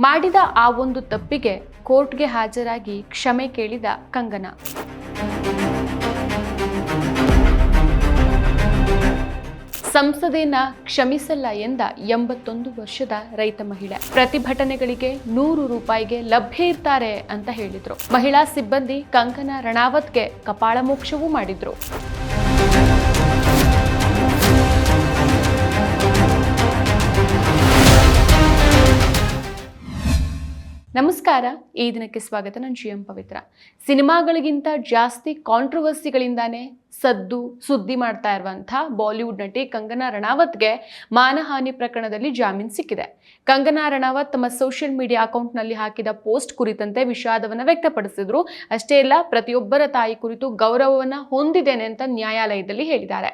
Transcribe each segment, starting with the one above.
ಮಾಡಿದ ಆ ಒಂದು ತಪ್ಪಿಗೆ ಕೋರ್ಟ್ಗೆ ಹಾಜರಾಗಿ ಕ್ಷಮೆ ಕೇಳಿದ ಕಂಗನಾ. ಸಂಸದೇನ ಕ್ಷಮಿಸಲ್ಲ ಎಂದ ಎಂಬತ್ತೊಂದು ವರ್ಷದ ರೈತ ಮಹಿಳೆ. ಪ್ರತಿಭಟನೆಗಳಿಗೆ ನೂರು ರೂಪಾಯಿಗೆ ಲಭ್ಯ ಇರ್ತಾರೆ ಅಂತ ಹೇಳಿದ್ರು. ಮಹಿಳಾ ಸಿಬ್ಬಂದಿ ಕಂಕನ ರಣಾವತ್ಗೆ ಕಪಾಳ ಮೋಕ್ಷವೂ ಮಾಡಿದ್ರು. ನಮಸ್ಕಾರ ಈ ದಿನಕ್ಕೆ ಸ್ವಾಗತ. ನಾನು ಜಿ ಎಂ ಪವಿತ್ರ. ಸಿನಿಮಾಗಳಿಗಿಂತ ಜಾಸ್ತಿ ಕಾಂಟ್ರವರ್ಸಿಗಳಿಂದಾನೇ ಸದ್ದು ಸುದ್ದಿ ಮಾಡ್ತಾ ಇರುವಂಥ ಬಾಲಿವುಡ್ ನಟಿ ಕಂಗನಾ ರಣಾವತ್ಗೆ ಮಾನಹಾನಿ ಪ್ರಕರಣದಲ್ಲಿ ಜಾಮೀನು ಸಿಕ್ಕಿದೆ. ಕಂಗನಾ ರಣಾವತ್ ತಮ್ಮ ಸೋಷಿಯಲ್ ಮೀಡಿಯಾ ಅಕೌಂಟ್ನಲ್ಲಿ ಹಾಕಿದ ಪೋಸ್ಟ್ ಕುರಿತಂತೆ ವಿಷಾದವನ್ನು ವ್ಯಕ್ತಪಡಿಸಿದ್ರು. ಅಷ್ಟೇ ಅಲ್ಲ ಪ್ರತಿಯೊಬ್ಬರ ತಾಯಿ ಕುರಿತು ಗೌರವವನ್ನು ಹೊಂದಿದ್ದೇನೆ ಅಂತ ನ್ಯಾಯಾಲಯದಲ್ಲಿ ಹೇಳಿದ್ದಾರೆ.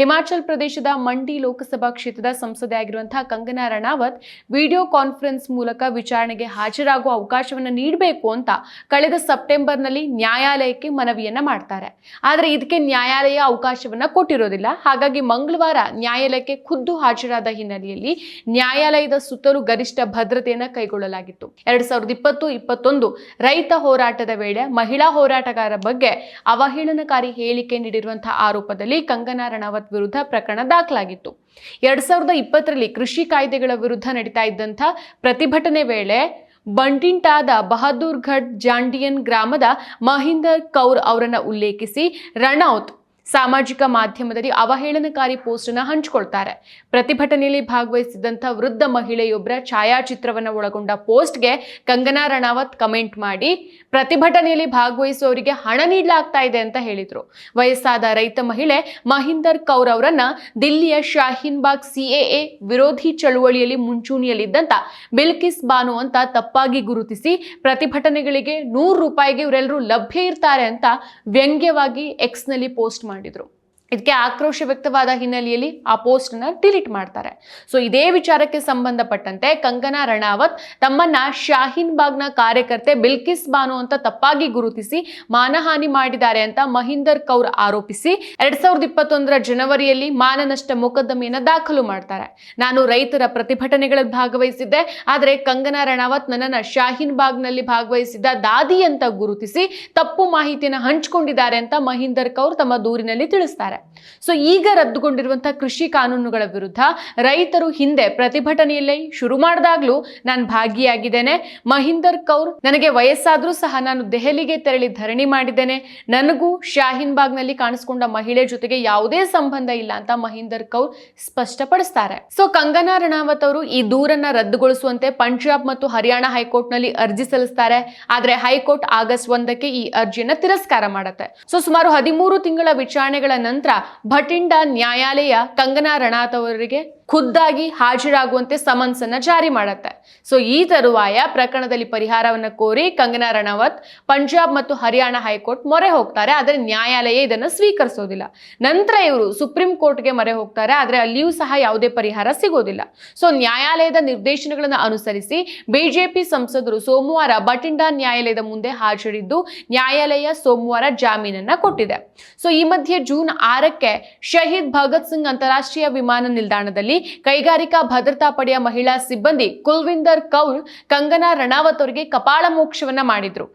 ಹಿಮಾಚಲ್ ಪ್ರದೇಶದ ಮಂಡಿ ಲೋಕಸಭಾ ಕ್ಷೇತ್ರದ ಸಂಸದೆ ಆಗಿರುವಂತಹ ಕಂಗನಾ ರಣಾವತ್ ವಿಡಿಯೋ ಕಾನ್ಫರೆನ್ಸ್ ಮೂಲಕ ವಿಚಾರಣೆಗೆ ಹಾಜರಾಗುವ ಅವಕಾಶವನ್ನು ನೀಡಬೇಕು ಅಂತ ಕಳೆದ ಸೆಪ್ಟೆಂಬರ್ನಲ್ಲಿ ನ್ಯಾಯಾಲಯಕ್ಕೆ ಮನವಿಯನ್ನ ಮಾಡ್ತಾರೆ. ಆದರೆ ಇದಕ್ಕೆ ನ್ಯಾಯಾಲಯ ಅವಕಾಶವನ್ನ ಕೊಟ್ಟಿರೋದಿಲ್ಲ. ಹಾಗಾಗಿ ಮಂಗಳವಾರ ನ್ಯಾಯಾಲಯಕ್ಕೆ ಖುದ್ದು ಹಾಜರಾದ ಹಿನ್ನೆಲೆಯಲ್ಲಿ ನ್ಯಾಯಾಲಯದ ಸುತ್ತಲೂ ಗರಿಷ್ಠ ಭದ್ರತೆಯನ್ನ ಕೈಗೊಳ್ಳಲಾಗಿತ್ತು. ಎರಡ್ ಸಾವಿರದ ಇಪ್ಪತ್ತು, ಇಪ್ಪತ್ತೊಂದು ರೈತ ಹೋರಾಟದ ವೇಳೆ ಮಹಿಳಾ ಹೋರಾಟಗಾರರ ಬಗ್ಗೆ ಅವಹೇಳನಕಾರಿ ಹೇಳಿಕೆ ನೀಡಿರುವಂತಹ ಆರೋಪದಲ್ಲಿ ಕಂಗನಾ ರಣಾವತ್ ವಿರುದ್ಧ ಪ್ರಕರಣ ದಾಖಲಾಗಿತ್ತು. ಎರಡ್ ಸಾವಿರದ ಇಪ್ಪತ್ತರಲ್ಲಿ ಕೃಷಿ ಕಾಯ್ದೆಗಳ ವಿರುದ್ಧ ನಡೀತಾ ಇದ್ದಂಥ ಪ್ರತಿಭಟನೆ ವೇಳೆ ಬಂಟಿಂಟಾದ ಬಹದ್ದೂರ್ಘಡ್ ಜಾಂಡಿಯನ್ ಗ್ರಾಮದ ಮಹಿಂದರ್ ಕೌರ್ ಅವರನ್ನು ಉಲ್ಲೇಖಿಸಿ ರಣೌತ್ ಸಾಮಾಜಿಕ ಮಾಧ್ಯಮದಲ್ಲಿ ಅವಹೇಳನಕಾರಿ ಪೋಸ್ಟ್ ಅನ್ನು ಹಂಚಿಕೊಳ್ತಾರೆ. ಪ್ರತಿಭಟನೆಯಲ್ಲಿ ಭಾಗವಹಿಸಿದಂಥ ವೃದ್ಧ ಮಹಿಳೆಯೊಬ್ಬರ ಛಾಯಾಚಿತ್ರವನ್ನು ಒಳಗೊಂಡ ಪೋಸ್ಟ್ಗೆ ಕಂಗನಾ ರಣಾವತ್ ಕಮೆಂಟ್ ಮಾಡಿ, ಪ್ರತಿಭಟನೆಯಲ್ಲಿ ಭಾಗವಹಿಸುವವರಿಗೆ ಹಣ ನೀಡಲಾಗ್ತಾ ಇದೆ ಅಂತ ಹೇಳಿದ್ರು. ವಯಸ್ಸಾದ ರೈತ ಮಹಿಳೆ ಮಹಿಂದರ್ ಕೌರ್ ಅವರನ್ನ ದಿಲ್ಲಿಯ ಶಾಹೀನ್ ಬಾಗ್ ಸಿಎಎ ವಿರೋಧಿ ಚಳುವಳಿಯಲ್ಲಿ ಮುಂಚೂಣಿಯಲ್ಲಿದ್ದಂತ ಬಿಲ್ಕಿಸ್ ಬಾನು ಅಂತ ತಪ್ಪಾಗಿ ಗುರುತಿಸಿ, ಪ್ರತಿಭಟನೆಗಳಿಗೆ ನೂರು ರೂಪಾಯಿಗೆ ಇವರೆಲ್ಲರೂ ಲಭ್ಯ ಇರ್ತಾರೆ ಅಂತ ವ್ಯಂಗ್ಯವಾಗಿ ಎಕ್ಸ್ನಲ್ಲಿ ಪೋಸ್ಟ್ ಮಾಡಿದ್ರು. ಇದಕ್ಕೆ ಆಕ್ರೋಶ ವ್ಯಕ್ತವಾದ ಹಿನ್ನೆಲೆಯಲ್ಲಿ ಆ ಪೋಸ್ಟ್ ಡಿಲೀಟ್ ಮಾಡ್ತಾರೆ. ಸೊ ಇದೇ ವಿಚಾರಕ್ಕೆ ಸಂಬಂಧಪಟ್ಟಂತೆ ಕಂಗನಾ ರಣಾವತ್ ತಮ್ಮನ್ನ ಶಾಹೀನ್ ಬಾಗ್ನ ಕಾರ್ಯಕರ್ತೆ ಬಿಲ್ಕಿಸ್ ಬಾನು ಅಂತ ತಪ್ಪಾಗಿ ಗುರುತಿಸಿ ಮಾನಹಾನಿ ಮಾಡಿದ್ದಾರೆ ಅಂತ ಮಹಿಂದರ್ ಕೌರ್ ಆರೋಪಿಸಿ ಎರಡ್ ಸಾವಿರದ ಇಪ್ಪತ್ತೊಂದರ ಜನವರಿಯಲ್ಲಿ ಮಾನನಷ್ಟ ಮೊಕದ್ದಮೆಯನ್ನು ದಾಖಲು ಮಾಡ್ತಾರೆ. ನಾನು ರೈತರ ಪ್ರತಿಭಟನೆಗಳಲ್ಲಿ ಭಾಗವಹಿಸಿದ್ದೆ, ಆದರೆ ಕಂಗನಾ ರಣಾವತ್ ನನ್ನನ್ನು ಶಾಹೀನ್ ಬಾಗ್ನಲ್ಲಿ ಭಾಗವಹಿಸಿದ್ದ ದಾದಿ ಅಂತ ಗುರುತಿಸಿ ತಪ್ಪು ಮಾಹಿತಿಯನ್ನು ಹಂಚಿಕೊಂಡಿದ್ದಾರೆ ಅಂತ ಮಹಿಂದರ್ ಕೌರ್ ತಮ್ಮ ದೂರಿನಲ್ಲಿ ತಿಳಿಸ್ತಾರೆ. ಸೊ ಈಗ ರದ್ದುಗೊಂಡಿರುವಂತಹ ಕೃಷಿ ಕಾನೂನುಗಳ ವಿರುದ್ಧ ರೈತರು ಹಿಂದೆ ಪ್ರತಿಭಟನೆಯಲ್ಲಿ ಶುರು ಮಾಡಿದಾಗ್ಲೂ ನಾನು ಭಾಗಿಯಾಗಿದ್ದೇನೆ. ಮಹಿಂದರ್ ಕೌರ್ ನನಗೆ ವಯಸ್ಸಾದ್ರೂ ಸಹ ನಾನು ದೆಹಲಿಗೆ ತೆರಳಿ ಧರಣಿ ಮಾಡಿದ್ದೇನೆ. ನನಗೂ ಶಾಹೀನ್ ಬಾಗ್ನಲ್ಲಿ ಕಾಣಿಸಿಕೊಂಡ ಮಹಿಳೆ ಜೊತೆಗೆ ಯಾವುದೇ ಸಂಬಂಧ ಇಲ್ಲ ಅಂತ ಮಹಿಂದರ್ ಕೌರ್ ಸ್ಪಷ್ಟಪಡಿಸ್ತಾರೆ. ಸೊ ಕಂಗನಾ ರಣಾವತ್ ಅವರು ಈ ದೂರನ್ನ ರದ್ದುಗೊಳಿಸುವಂತೆ ಪಂಜಾಬ್ ಮತ್ತು ಹರಿಯಾಣ ಹೈಕೋರ್ಟ್ನಲ್ಲಿ ಅರ್ಜಿ ಸಲ್ಲಿಸ್ತಾರೆ. ಆದ್ರೆ ಹೈಕೋರ್ಟ್ ಆಗಸ್ಟ್ ಒಂದಕ್ಕೆ ಈ ಅರ್ಜಿಯನ್ನ ತಿರಸ್ಕಾರ ಮಾಡುತ್ತೆ. ಸೊ ಸುಮಾರು ಹದಿಮೂರು ತಿಂಗಳ ವಿಚಾರಣೆಗಳ ನಂತರ ಭಟಿಂಡ ನ್ಯಾಯಾಲಯ ಕಂಗನಾ ರಣಾತ್ ಅವರಿಗೆ ಖುದ್ದಾಗಿ ಹಾಜರಾಗುವಂತೆ ಸಮನ್ಸ್ ಅನ್ನ ಜಾರಿ ಮಾಡುತ್ತೆ. ಸೊ ಈ ತರುವಾಯ ಪ್ರಕರಣದಲ್ಲಿ ಪರಿಹಾರವನ್ನು ಕೋರಿ ಕಂಗನಾ ರಣಾವತ್ ಪಂಜಾಬ್ ಮತ್ತು ಹರಿಯಾಣ ಹೈಕೋರ್ಟ್ ಮೊರೆ ಹೋಗ್ತಾರೆ, ಆದರೆ ನ್ಯಾಯಾಲಯ ಇದನ್ನು ಸ್ವೀಕರಿಸೋದಿಲ್ಲ. ನಂತರ ಇವರು ಸುಪ್ರೀಂ ಕೋರ್ಟ್ಗೆ ಮೊರೆ ಹೋಗ್ತಾರೆ, ಆದರೆ ಅಲ್ಲಿಯೂ ಸಹ ಯಾವುದೇ ಪರಿಹಾರ ಸಿಗೋದಿಲ್ಲ. ಸೊ ನ್ಯಾಯಾಲಯದ ನಿರ್ದೇಶನಗಳನ್ನು ಅನುಸರಿಸಿ ಬಿಜೆಪಿ ಸಂಸದರು ಸೋಮವಾರ ಬಟಿಂಡಾ ನ್ಯಾಯಾಲಯದ ಮುಂದೆ ಹಾಜರಿದ್ದು ನ್ಯಾಯಾಲಯ ಸೋಮವಾರ ಜಾಮೀನನ್ನ ಕೊಟ್ಟಿದೆ. ಸೊ ಈ ಮಧ್ಯೆ ಜೂನ್ ಆರಕ್ಕೆ ಶಹೀದ್ ಭಗತ್ ಸಿಂಗ್ ಅಂತಾರಾಷ್ಟ್ರೀಯ ವಿಮಾನ ನಿಲ್ದಾಣದಲ್ಲಿ ಕೈಗಾರಿಕಾ ಭದ್ರತಾ ಪಡೆಯ ಮಹಿಳಾ ಸಿಬ್ಬಂದಿ ಕುಲ್ವಿಂದರ್ ಕೌರ್ ಕಂಗನಾ ರಣಾವತ್ ಅವರಿಗೆ ಕಪಾಳ ಮೋಕ್ಷವನ್ನ ಮಾಡಿದ್ರು.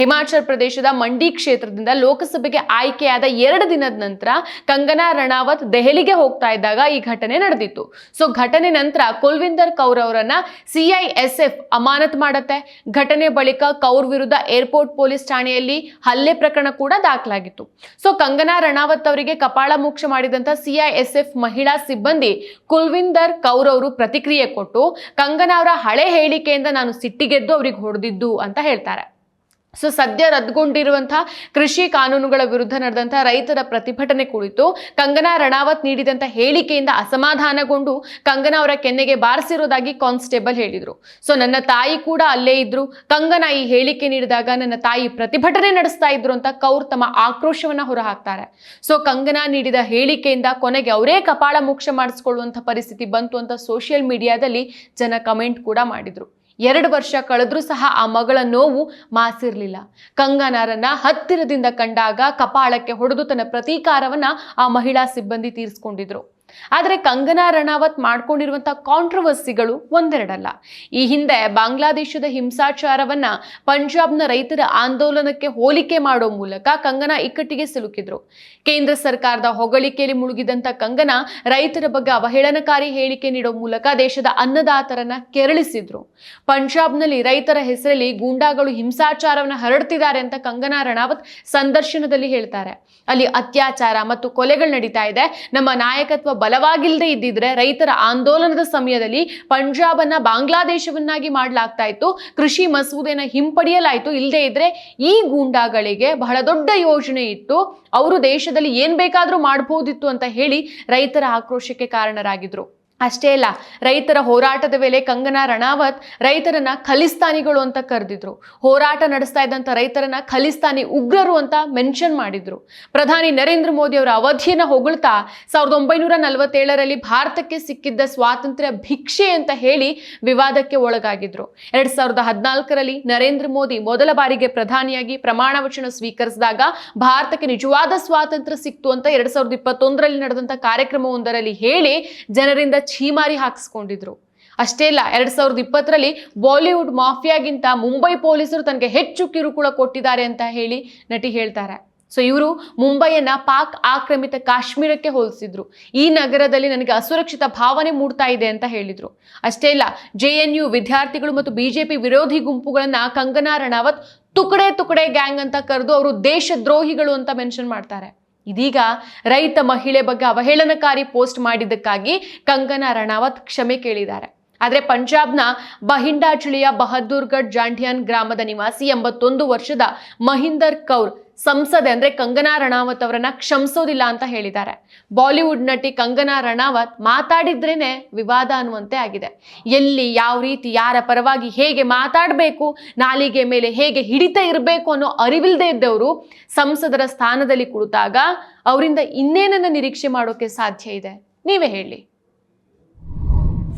ಹಿಮಾಚಲ್ ಪ್ರದೇಶದ ಮಂಡಿ ಕ್ಷೇತ್ರದಿಂದ ಲೋಕಸಭೆಗೆ ಆಯ್ಕೆಯಾದ ಎರಡು ದಿನದ ನಂತರ ಕಂಗನಾ ರಣಾವತ್ ದೆಹಲಿಗೆ ಹೋಗ್ತಾ ಇದ್ದಾಗ ಈ ಘಟನೆ ನಡೆದಿತ್ತು. ಸೊ, ಘಟನೆ ನಂತರ ಕುಲ್ವಿಂದರ್ ಕೌರ್ ಅವರನ್ನ ಸಿಐಎಸ್ಎಫ್ ಅಮಾನತ್ ಮಾಡುತ್ತೆ. ಘಟನೆ ಬಳಿಕ ಕೌರ್ ವಿರುದ್ಧ ಏರ್ಪೋರ್ಟ್ ಪೊಲೀಸ್ ಠಾಣೆಯಲ್ಲಿ ಹಲ್ಲೆ ಪ್ರಕರಣ ಕೂಡ ದಾಖಲಾಗಿತ್ತು. ಸೊ, ಕಂಗನಾ ರಣಾವತ್ ಅವರಿಗೆ ಕಪಾಳ ಮೋಕ್ಷ ಮಾಡಿದಂತ ಸಿಐಎಸ್ಎಫ್ ಮಹಿಳಾ ಸಿಬ್ಬಂದಿ ಕುಲ್ವಿಂದರ್ ಕೌರ್ ಅವರು ಪ್ರತಿಕ್ರಿಯೆ ಕೊಟ್ಟು, ಕಂಗನಾ ಅವರ ಹಳೆ ಹೇಳಿಕೆಯಿಂದ ನಾನು ಸಿಟ್ಟಿಗೆದ್ದು ಅವ್ರಿಗೆ ಹೊಡೆದಿದ್ದು ಅಂತ ಹೇಳ್ತಾರೆ. ಸೊ ಸದ್ಯ ರದ್ದುಗೊಂಡಿರುವಂತಹ ಕೃಷಿ ಕಾನೂನುಗಳ ವಿರುದ್ಧ ನಡೆದಂತಹ ರೈತರ ಪ್ರತಿಭಟನೆ ಕುರಿತು ಕಂಗನಾ ರಣಾವತ್ ನೀಡಿದಂಥ ಹೇಳಿಕೆಯಿಂದ ಅಸಮಾಧಾನಗೊಂಡು ಕಂಗನಾ ಅವರ ಕೆನ್ನೆಗೆ ಬಾರಿಸಿರೋದಾಗಿ ಕಾನ್ಸ್ಟೇಬಲ್ ಹೇಳಿದರು. ಸೊ ನನ್ನ ತಾಯಿ ಕೂಡ ಅಲ್ಲೇ ಇದ್ರು. ಕಂಗನಾ ಈ ಹೇಳಿಕೆ ನೀಡಿದಾಗ ನನ್ನ ತಾಯಿ ಪ್ರತಿಭಟನೆ ನಡೆಸ್ತಾ ಇದ್ರು ಅಂತ ಕೌರ್ ತಮ್ಮ ಆಕ್ರೋಶವನ್ನ ಹೊರಹಾಕ್ತಾರೆ. ಸೊ ಕಂಗನಾ ನೀಡಿದ ಹೇಳಿಕೆಯಿಂದ ಕೊನೆಗೆ ಅವರೇ ಕಪಾಳ ಮೋಕ್ಷ ಮಾಡಿಸ್ಕೊಳ್ಳುವಂಥ ಪರಿಸ್ಥಿತಿ ಬಂತು ಅಂತ ಸೋಷಿಯಲ್ ಮೀಡಿಯಾದಲ್ಲಿ ಜನ ಕಮೆಂಟ್ ಕೂಡ ಮಾಡಿದ್ರು. ಎರಡು ವರ್ಷ ಕಳೆದ್ರೂ ಸಹ ಆ ಮಗಳ ನೋವು ಮಾಸಿರ್ಲಿಲ್ಲ. ಕಂಗನಾರನ್ನ ಹತ್ತಿರದಿಂದ ಕಂಡಾಗ ಕಪಾಳಕ್ಕೆ ಹೊಡೆದು ತನ್ನ ಪ್ರತೀಕಾರವನ್ನ ಆ ಮಹಿಳಾ ಸಿಬ್ಬಂದಿ ತೀರಿಸ್ಕೊಂಡಿದ್ರು. ಆದರೆ ಕಂಗನಾ ರಣಾವತ್ ಮಾಡ್ಕೊಂಡಿರುವಂತಹ ಕಾಂಟ್ರವರ್ಸಿಗಳು ಒಂದೆರಡಲ್ಲ. ಈ ಹಿಂದೆ ಬಾಂಗ್ಲಾದೇಶದ ಹಿಂಸಾಚಾರವನ್ನ ಪಂಜಾಬ್ನ ರೈತರ ಆಂದೋಲನಕ್ಕೆ ಹೋಲಿಕೆ ಮಾಡೋ ಮೂಲಕ ಕಂಗನಾ ಇಕ್ಕಟ್ಟಿಗೆ ಸಿಲುಕಿದ್ರು. ಕೇಂದ್ರ ಸರ್ಕಾರದ ಹೊಗಳಿಕೆಯಲ್ಲಿ ಮುಳುಗಿದಂತ ಕಂಗನಾ ರೈತರ ಬಗ್ಗೆ ಅವಹೇಳನಕಾರಿ ಹೇಳಿಕೆ ನೀಡೋ ಮೂಲಕ ದೇಶದ ಅನ್ನದಾತರನ್ನ ಕೆರಳಿಸಿದ್ರು. ಪಂಜಾಬ್ನಲ್ಲಿ ರೈತರ ಹೆಸರಲ್ಲಿ ಗೂಂಡಾಗಳು ಹಿಂಸಾಚಾರವನ್ನ ಹರಡ್ತಿದ್ದಾರೆ ಅಂತ ಕಂಗನಾ ರಣಾವತ್ ಸಂದರ್ಶನದಲ್ಲಿ ಹೇಳ್ತಾರೆ. ಅಲ್ಲಿ ಅತ್ಯಾಚಾರ ಮತ್ತು ಕೊಲೆಗಳು ನಡೀತಾ ಇದೆ. ನಮ್ಮ ನಾಯಕತ್ವ ಬಲವಾಗಿಲ್ಲದೆ ಇದ್ದಿದ್ರೆ ರೈತರ ಆಂದೋಲನದ ಸಮಯದಲ್ಲಿ ಪಂಜಾಬನ್ನ ಬಾಂಗ್ಲಾದೇಶವನ್ನಾಗಿ ಮಾಡಲಾಗ್ತಾ ಇತ್ತು. ಕೃಷಿ ಮಸೂದೆನ ಹಿಂಪಡೆಯಲಾಯಿತು. ಇಲ್ಲದೆ ಇದ್ರೆ ಈ ಗೂಂಡಾಗಳಿಗೆ ಬಹಳ ದೊಡ್ಡ ಯೋಜನೆ ಇತ್ತು ಅವರು ದೇಶದಲ್ಲಿ ಏನ್ ಬೇಕಾದ್ರೂ ಮಾಡಬಹುದಿತ್ತು ಅಂತ ಹೇಳಿ ರೈತರ ಆಕ್ರೋಶಕ್ಕೆ ಕಾರಣರಾಗಿದ್ರು. ಅಷ್ಟೇ ಅಲ್ಲ, ರೈತರ ಹೋರಾಟದ ವೇಳೆ ಕಂಗನಾ ರಣಾವತ್ ರೈತರನ್ನ ಖಲಿಸ್ತಾನಿಗಳು ಅಂತ ಕರೆದಿದ್ರು. ಹೋರಾಟ ನಡೆಸ್ತಾ ಇದ್ದಂಥ ರೈತರನ್ನ ಖಲಿಸ್ತಾನಿ ಉಗ್ರರು ಅಂತ ಮೆನ್ಷನ್ ಮಾಡಿದ್ರು. ಪ್ರಧಾನಿ ನರೇಂದ್ರ ಮೋದಿ ಅವರ ಅವಧಿಯನ್ನ ಹೊಗಳ್ತಾ ಸಾವಿರದ ಒಂಬೈನೂರ ನಲವತ್ತೇಳರಲ್ಲಿ ಭಾರತಕ್ಕೆ ಸಿಕ್ಕಿದ್ದ ಸ್ವಾತಂತ್ರ್ಯ ಭಿಕ್ಷೆ ಅಂತ ಹೇಳಿ ವಿವಾದಕ್ಕೆ ಒಳಗಾಗಿದ್ರು. ಎರಡ್ ಸಾವಿರದ ಹದಿನಾಲ್ಕರಲ್ಲಿ ನರೇಂದ್ರ ಮೋದಿ ಮೊದಲ ಬಾರಿಗೆ ಪ್ರಧಾನಿಯಾಗಿ ಪ್ರಮಾಣ ವಚನ ಸ್ವೀಕರಿಸಿದಾಗ ಭಾರತಕ್ಕೆ ನಿಜವಾದ ಸ್ವಾತಂತ್ರ್ಯ ಸಿಕ್ತು ಅಂತ ಎರಡ್ ಸಾವಿರದ ಇಪ್ಪತ್ತೊಂದರಲ್ಲಿ ನಡೆದಂತ ಕಾರ್ಯಕ್ರಮವೊಂದರಲ್ಲಿ ಹೇಳಿ ಜನರಿಂದ ಛೀಮಾರಿ ಹಾಕಿಸ್ಕೊಂಡಿದ್ರು. ಅಷ್ಟೇ ಇಲ್ಲ, ಎರಡ್ ಸಾವಿರದ ಇಪ್ಪತ್ತರಲ್ಲಿ ಬಾಲಿವುಡ್ ಮಾಫಿಯಾಗಿಂತ ಮುಂಬೈ ಪೊಲೀಸರು ತನಗೆ ಹೆಚ್ಚು ಕಿರುಕುಳ ಕೊಟ್ಟಿದ್ದಾರೆ ಅಂತ ಹೇಳಿ ನಟಿ ಹೇಳ್ತಾರೆ. ಸೊ ಇವರು ಮುಂಬೈಯನ್ನ ಪಾಕ್ ಆಕ್ರಮಿತ ಕಾಶ್ಮೀರಕ್ಕೆ ಹೋಲಿಸಿದ್ರು. ಈ ನಗರದಲ್ಲಿ ನನಗೆ ಅಸುರಕ್ಷಿತ ಭಾವನೆ ಮೂಡ್ತಾ ಇದೆ ಅಂತ ಹೇಳಿದ್ರು. ಅಷ್ಟೇ ಇಲ್ಲ, ಜೆ ಎನ್ ಯು ವಿದ್ಯಾರ್ಥಿಗಳು ಮತ್ತು ಬಿಜೆಪಿ ವಿರೋಧಿ ಗುಂಪುಗಳನ್ನ ಕಂಗನಾ ರಣಾವತ್ ತುಕಡೆ ತುಕಡೆ ಗ್ಯಾಂಗ್ ಅಂತ ಕರೆದು ಅವರು ದೇಶದ್ರೋಹಿಗಳು ಅಂತ ಮೆನ್ಷನ್ ಮಾಡ್ತಾರೆ. ಇದೀಗ ರೈತ ಮಹಿಳೆ ಬಗ್ಗೆ ಅವಹೇಳನಕಾರಿ ಪೋಸ್ಟ್ ಮಾಡಿದ್ದಕ್ಕಾಗಿ ಕಂಗನಾ ರಣಾವತ್ ಕ್ಷಮೆ ಕೇಳಿದ್ದಾರೆ. ಆದರೆ ಪಂಜಾಬ್ನ ಬಹಿಂಡಾ ಜಿಲ್ಲೆಯ ಬಹದ್ದೂರ್ಗಢ್ ಜಾಂಡಿಯಾನ್ ಗ್ರಾಮದ ನಿವಾಸಿ ಎಂಬತ್ತೊಂದು ವರ್ಷದ ಮಹಿಂದರ್ ಕೌರ್ ಸಂಸದೆ ಅಂದ್ರೆ ಕಂಗನಾ ರಣಾವತ್ ಅವರನ್ನ ಕ್ಷಮಿಸೋದಿಲ್ಲ ಅಂತ ಹೇಳಿದ್ದಾರೆ. ಬಾಲಿವುಡ್ ನಟಿ ಕಂಗನಾ ರಣಾವತ್ ಮಾತಾಡಿದ್ರೇನೆ ವಿವಾದ ಅನ್ನುವಂತೆ ಆಗಿದೆ. ಎಲ್ಲಿ, ಯಾವ ರೀತಿ, ಯಾರ ಪರವಾಗಿ ಹೇಗೆ ಮಾತಾಡಬೇಕು, ನಾಲಿಗೆ ಮೇಲೆ ಹೇಗೆ ಹಿಡಿತ ಇರಬೇಕು ಅನ್ನೋ ಅರಿವಿಲ್ಲದೆ ಇದ್ದವರು ಸಂಸದರ ಸ್ಥಾನದಲ್ಲಿ ಕುಳಿತಾಗ ಅವರಿಂದ ಇನ್ನೇನನ್ನ ನಿರೀಕ್ಷೆ ಮಾಡೋಕೆ ಸಾಧ್ಯ ಇದೆ? ನೀವೇ ಹೇಳಿ.